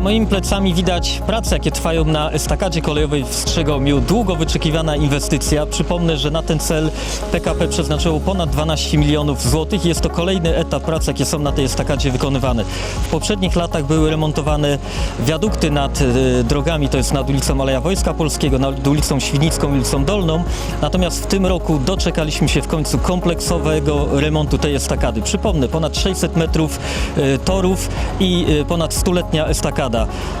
moimi plecami widać prace, jakie trwają na estakadzie kolejowej w Strzegomiu. Długo wyczekiwana inwestycja. Przypomnę, że na ten cel PKP przeznaczyło ponad 12 milionów złotych. Jest to kolejny etap prac, jakie są na tej estakadzie wykonywane. W poprzednich latach były remontowane wiadukty nad e, drogami, to jest nad ulicą Aleja Wojska Polskiego, nad ulicą Świnicką, ulicą Dolną. Natomiast w tym roku doczekaliśmy się w końcu kompleksowego remontu tej estakady. Przypomnę, ponad 600 metrów e, torów i e, ponad stuletnia estakada.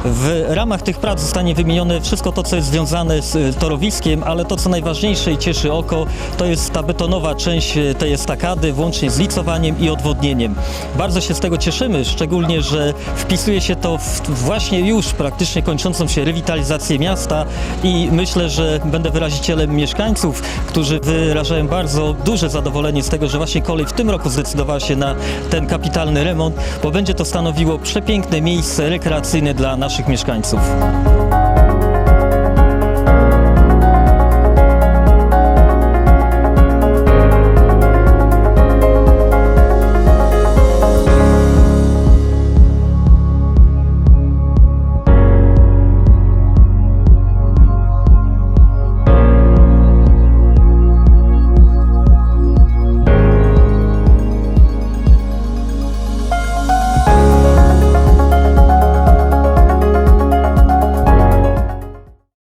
W ramach tych prac zostanie wymienione wszystko to, co jest związane z e, torowiskiem, ale to, co najważniejsze i cieszy oko, to jest ta betonowa część e, tej estakady, włącznie z licowaniem i odwodnieniem. Bardzo się z tego cieszymy, szczególnie, że wpisuje się to w właśnie już praktycznie kończącą się rewitalizację miasta i myślę, że będę wyrazicielem mieszkańców, którzy wyrażają bardzo duże zadowolenie z tego, że właśnie kolej w tym roku zdecydowała się na ten kapitalny remont, bo będzie to stanowiło przepiękne miejsce rekreacyjne dla naszych mieszkańców.